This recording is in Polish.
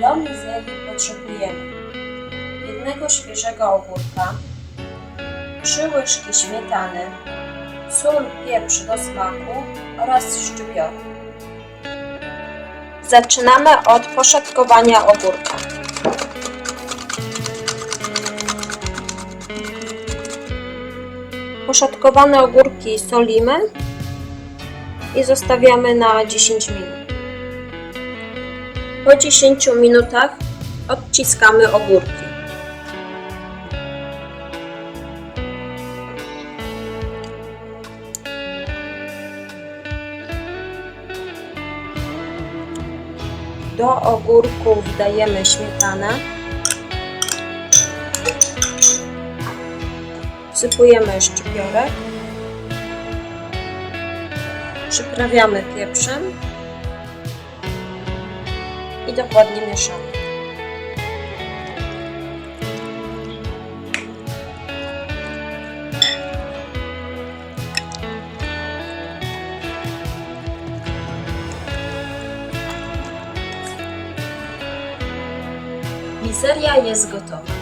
Do mizerii potrzebujemy jednego świeżego ogórka, trzy łyżki śmietany, sól, pieprz do smaku oraz szczypior. Zaczynamy od poszatkowania ogórka. Poszatkowane ogórki solimy i zostawiamy na 10 minut. Po 10 minutach odciskamy ogórki. Do ogórków dajemy śmietanę. Wsypujemy szczypiorek. Przyprawiamy pieprzem i dokładnie mieszamy. Mizeria jest gotowa.